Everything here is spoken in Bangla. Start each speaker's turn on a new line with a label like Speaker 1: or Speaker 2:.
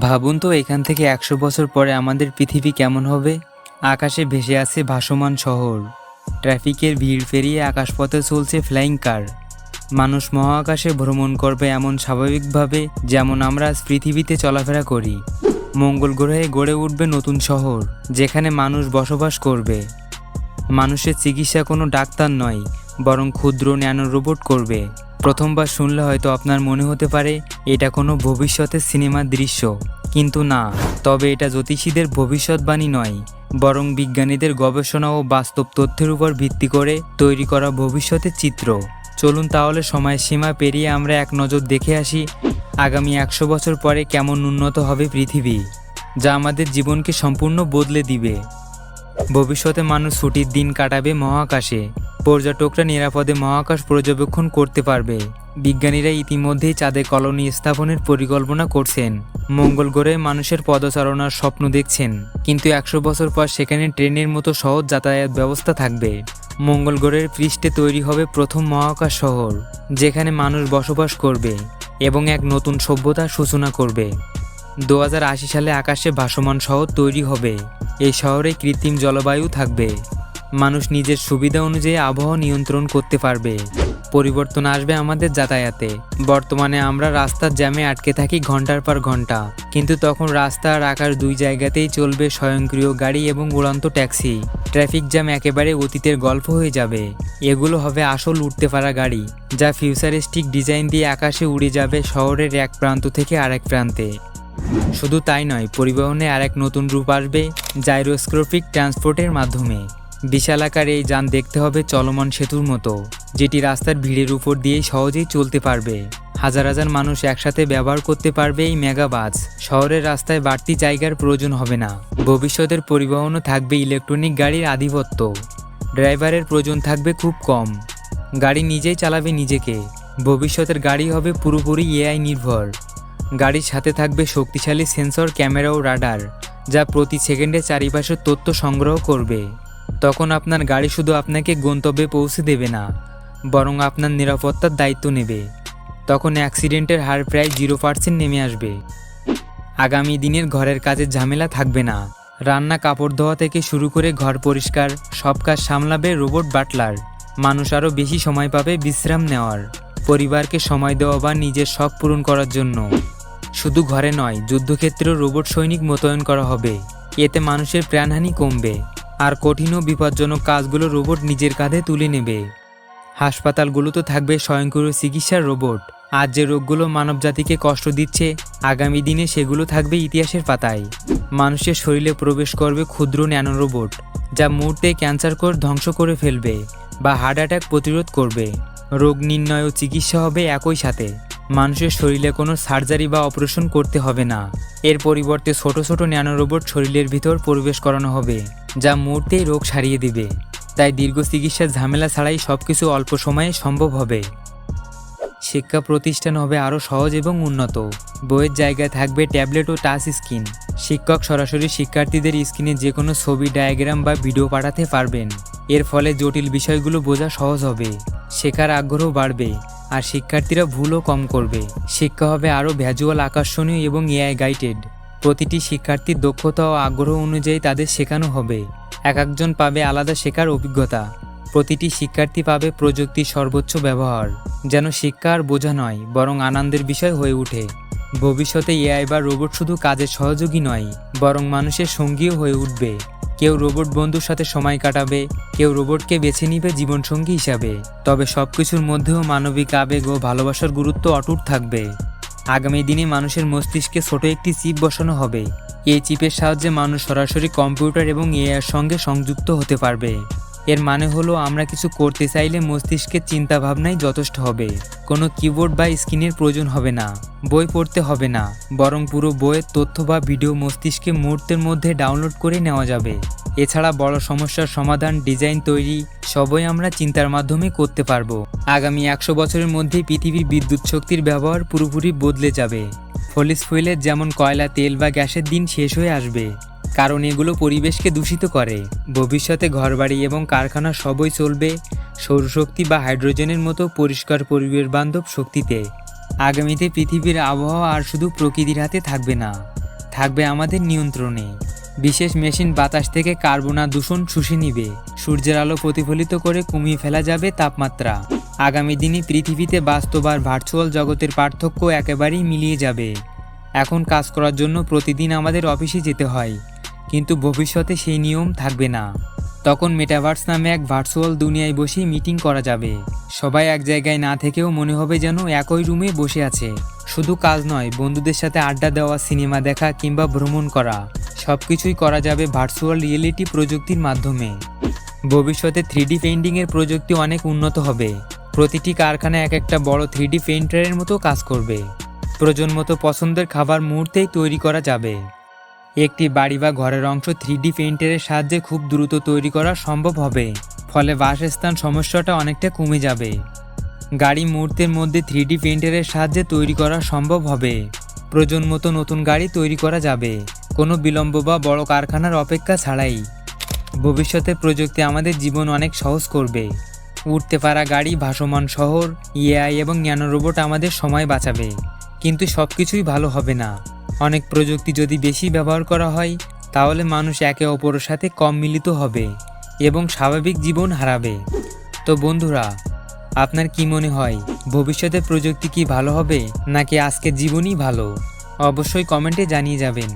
Speaker 1: ভাবুন তো, এখান থেকে একশো বছর পরে আমাদের পৃথিবী কেমন হবে? আকাশে ভেসে আছে ভাসমান শহর। ট্রাফিকের ভিড় পেরিয়ে আকাশপথে চলছে ফ্লাইং কার। মানুষ মহাকাশে ভ্রমণ করবে এমন স্বাভাবিকভাবে যেমন আমরা পৃথিবীতে চলাফেরা করি। মঙ্গল গ্রহে গড়ে উঠবে নতুন শহর, যেখানে মানুষ বসবাস করবে। মানুষের চিকিৎসা কোনো ডাক্তার নয়, বরং ক্ষুদ্র ন্যানো রোবট করবে। প্রথমবার শুনলে হয়তো আপনার মনে হতে পারে, এটা কোনো ভবিষ্যতের সিনেমার দৃশ্য। কিন্তু না, তবে এটা জ্যোতিষীদের ভবিষ্যৎবাণী নয়, বরং বিজ্ঞানীদের গবেষণা ও বাস্তব তথ্যের উপর ভিত্তি করে তৈরি করা ভবিষ্যতের চিত্র। চলুন তাহলে সময়ের সীমা পেরিয়ে আমরা এক নজর দেখে আসি, আগামী একশো বছর পরে কেমন উন্নত হবে পৃথিবী, যা আমাদের জীবনকে সম্পূর্ণ বদলে দিবে। ভবিষ্যতে মানুষ ছুটির দিন কাটাবে মহাকাশে পর্যটকরা নিরাপদে মহাকাশ পর্যবেক্ষণ করতে পারবে। বিজ্ঞানীরা ইতিমধ্যেই চাঁদে কলোনি স্থাপনের পরিকল্পনা করছেন। মঙ্গল গ্রহে মানুষের পদচারণার স্বপ্ন দেখছেন। কিন্তু একশো বছর পর সেখানে ট্রেনের মতো সহজ যাতায়াত ব্যবস্থা থাকবে। মঙ্গল গ্রহের পৃষ্ঠে তৈরি হবে প্রথম মহাকাশ শহর, যেখানে মানুষ বসবাস করবে এবং এক নতুন সভ্যতার সূচনা করবে। দু হাজার আশি সালে আকাশে ভাসমান শহর তৈরি হবে। এই শহরে কৃত্রিম জলবায়ু থাকবে। মানুষ নিজের সুবিধা অনুযায়ী আবহাওয়া নিয়ন্ত্রণ করতে পারবে। পরিবর্তন আসবে আমাদের যাতায়াতে। বর্তমানে আমরা রাস্তার জ্যামে আটকে থাকি ঘণ্টার পর ঘণ্টা। কিন্তু তখন রাস্তা আর আকাশ দুই জায়গাতেই চলবে স্বয়ংক্রিয় গাড়ি এবং উড়ন্ত ট্যাক্সি। ট্রাফিক জ্যাম একেবারে অতীতের গল্প হয়ে যাবে। এগুলো হবে আসল উঠতে পারা গাড়ি, যা ফিউচারিস্টিক ডিজাইন দিয়ে আকাশে উড়ে যাবে শহরের এক প্রান্ত থেকে আরেক প্রান্তে। শুধু তাই নয়, পরিবহনে আরেক নতুন রূপ আসবে জাইরোস্কোপিক ট্রান্সপোর্টের মাধ্যমে। বিশাল আকার এই যান দেখতে হবে চলমান সেতুর মতো, যেটি রাস্তার ভিড়ের উপর দিয়ে সহজেই চলতে পারবে। হাজার হাজার মানুষ একসাথে ব্যবহার করতে পারবে এই মেগা বাস শহরের রাস্তায় বাড়তি জায়গার প্রয়োজন হবে না। ভবিষ্যতের পরিবহনও থাকবে ইলেকট্রনিক গাড়ির আধিপত্য। ড্রাইভারের প্রয়োজন থাকবে খুব কম। গাড়ি নিজেই চালাবে নিজেকে। ভবিষ্যতের গাড়ি হবে পুরোপুরি এআই নির্ভর। গাড়ির সাথে থাকবে শক্তিশালী সেন্সর, ক্যামেরা ও রাডার, যা প্রতি সেকেন্ডে চারিপাশের তথ্য সংগ্রহ করবে। তখন আপনার গাড়ি শুধু আপনাকে গন্তব্যে পৌঁছে দেবে না, বরং আপনার নিরাপত্তার দায়িত্ব নেবে। তখন অ্যাক্সিডেন্টের হার প্রায় জিরো পার্সেন্ট নেমে আসবে। আগামী দিনের ঘরের কাজের ঝামেলা থাকবে না। রান্না কাপড় ধোয়া থেকে শুরু করে ঘর পরিষ্কার, সব কাজ সামলাবে রোবট বাটলার। মানুষ আরও বেশি সময় পাবে বিশ্রাম নেওয়ার। পরিবারকে সময় দেওয়া বা নিজের শখ পূরণ করার জন্য। শুধু ঘরে নয়, যুদ্ধক্ষেত্রেও রোবট সৈনিক মোতায়েন করা হবে। এতে মানুষের প্রাণহানি কমবে। আর কঠিন ও বিপজ্জনক কাজগুলো রোবট নিজের কাঁধে তুলে নেবে। হাসপাতালগুলোতে থাকবে স্বয়ংক্রিয় চিকিৎসার রোবট। আজ যে রোগগুলো মানবজাতিকে কষ্ট দিচ্ছে, আগামী দিনে সেগুলো থাকবে ইতিহাসের পাতায়। মানুষের শরীরে প্রবেশ করবে ক্ষুদ্র ন্যানো রোবট যা মুহূর্তে ক্যান্সার কোষ ধ্বংস করে ফেলবে বা হার্ট অ্যাটাক প্রতিরোধ করবে। রোগ নির্ণয় ও চিকিৎসা হবে একই সাথে। মানুষের শরীরে কোনো সার্জারি বা অপারেশন করতে হবে না। এর পরিবর্তে ছোট ছোট ন্যানো রোবট শরীরের ভিতর প্রবেশ করানো হবে, যা মুহূর্তেই রোগ সারিয়ে দিবে। তাই দীর্ঘ চিকিৎসার ঝামেলা ছাড়াই সব কিছু অল্প সময়ে সম্ভব হবে। শিক্ষা প্রতিষ্ঠান হবে আরও সহজ এবং উন্নত। বইয়ের জায়গায় থাকবে ট্যাবলেট ও টাচ স্ক্রিন। শিক্ষক সরাসরি শিক্ষার্থীদের স্ক্রিনে যে কোনো ছবি, ডায়াগ্রাম বা ভিডিও পাঠাতে পারবেন। এর ফলে জটিল বিষয়গুলো বোঝা সহজ হবে। শেখার আগ্রহ বাড়বে। আর শিক্ষার্থীরা ভুলও কম করবে। শিক্ষা হবে আরও ভ্যাজুয়াল আকর্ষণীয় এবং এআই গাইডেড প্রতিটি শিক্ষার্থীর দক্ষতা ও আগ্রহ অনুযায়ী তাদের শেখানো হবে। এক একজন পাবে আলাদা শেখার অভিজ্ঞতা। প্রতিটি শিক্ষার্থী পাবে প্রযুক্তির সর্বোচ্চ ব্যবহার। যেন শিক্ষা আর বোঝা নয়, বরং আনন্দের বিষয় হয়ে ওঠে। ভবিষ্যতে এআই বা রোবট শুধু কাজের সহযোগী নয়, বরং মানুষের সঙ্গীও হয়ে উঠবে। কেউ রোবট বন্ধুর সাথে সময় কাটাবে, কেউ রোবটকে বেছে নিবে জীবনসঙ্গী হিসাবে। তবে সব কিছুর মধ্যেও মানবিক আবেগ ও ভালোবাসার গুরুত্ব অটুট থাকবে। আগামী দিনে মানুষের মস্তিষ্কে ছোট একটি চিপ বসানো হবে। এই চিপের সাহায্যে মানুষ সরাসরি কম্পিউটার এবং এআর সঙ্গে সংযুক্ত হতে পারবে। এর মানে হলো আমরা কিছু করতে চাইলে মস্তিষ্কের চিন্তা ভাবনাই যথেষ্ট হবে। কোনো কিবোর্ড বা স্ক্রিনের প্রয়োজন হবে না, বই পড়তে হবে না, বরং পুরো বইয়ের তথ্য বা ভিডিও মস্তিষ্কে মুহূর্তের মধ্যে ডাউনলোড করে নেওয়া যাবে। এছাড়া বড় সমস্যার সমাধান, ডিজাইন তৈরি, সবই আমরা চিন্তার মাধ্যমে করতে পারব। আগামী একশো বছরের মধ্যে পৃথিবীর বিদ্যুৎ শক্তির ব্যবহার পুরোপুরি বদলে যাবে। ফলিস ফুয়েলের যেমন কয়লা, তেল বা গ্যাসের দিন শেষ হয়ে আসবে। কারণ এগুলো পরিবেশকে দূষিত করে। ভবিষ্যতে ঘরবাড়ি এবং কারখানা সবই চলবে সৌরশক্তি বা হাইড্রোজেনের মতো পরিষ্কার পরিবেশ বান্ধব শক্তিতে। আগামীতে পৃথিবীর আবহাওয়া আর শুধু প্রকৃতির হাতে থাকবে না, থাকবে আমাদের নিয়ন্ত্রণে। বিশেষ মেশিন বাতাস থেকে কার্বন আর দূষণ শুষে নিবে, সূর্যের আলো প্রতিফলিত করে কমিয়ে ফেলা যাবে তাপমাত্রা। আগামী দিনে পৃথিবীতে বাস্তব আর ভার্চুয়াল জগতের পার্থক্য একেবারেই মিলিয়ে যাবে। এখন কাজ করার জন্য প্রতিদিন আমাদের অফিসে যেতে হয়। কিন্তু ভবিষ্যতে সেই নিয়ম থাকবে না। তখন মেটাভার্স নামে এক ভার্চুয়াল দুনিয়ায় বসেই মিটিং করা যাবে। সবাই এক জায়গায় না থেকেও মনে হবে যেন একই রুমে বসে আছে। শুধু কাজ নয়, বন্ধুদের সাথে আড্ডা দেওয়া, সিনেমা দেখা কিংবা ভ্রমণ করা সব কিছুই করা যাবে ভার্চুয়াল রিয়েলিটি প্রযুক্তির মাধ্যমে। ভবিষ্যতে থ্রিডি পেন্টিংয়ের প্রযুক্তি অনেক উন্নত হবে। প্রতিটি কারখানা এক একটা বড় থ্রিডি পেন্টারের মতো কাজ করবে। প্রয়োজন মতো পছন্দের খাবার মুহূর্তেই তৈরি করা যাবে। একটি বাড়ি বা ঘরের অংশ থ্রিডি পেইন্টারের সাহায্যে খুব দ্রুত তৈরি করা সম্ভব হবে, ফলে বাসস্থান সমস্যাটা অনেকটা কমে যাবে। গাড়ি মুহূর্তের মধ্যে থ্রিডি পেইন্টারের সাহায্যে তৈরি করা সম্ভব হবে। প্রয়োজন মতো নতুন গাড়ি তৈরি করা যাবে। কোনো বিলম্ব বা বড় কারখানার অপেক্ষা ছাড়াই। ভবিষ্যতে প্রযুক্তি আমাদের জীবন অনেক সহজ করবে। উঠতে পারা গাড়ি, ভাসমান শহর, এআই এবং জ্ঞান রোবট আমাদের সময় বাঁচাবে। কিন্তু সব কিছুই ভালো হবে না। অনেক প্রযুক্তি যদি বেশি ব্যবহার করা হয়, তাহলে মানুষ একে অপরের সাথে কম মিলিত হবে এবং স্বাভাবিক জীবন হারাবে। তো বন্ধুরা, আপনার কি মনে হয়, ভবিষ্যতে প্রযুক্তি কি ভালো হবে, নাকি আজকের জীবনই ভালো? অবশ্যই কমেন্টে জানিয়ে যাবেন।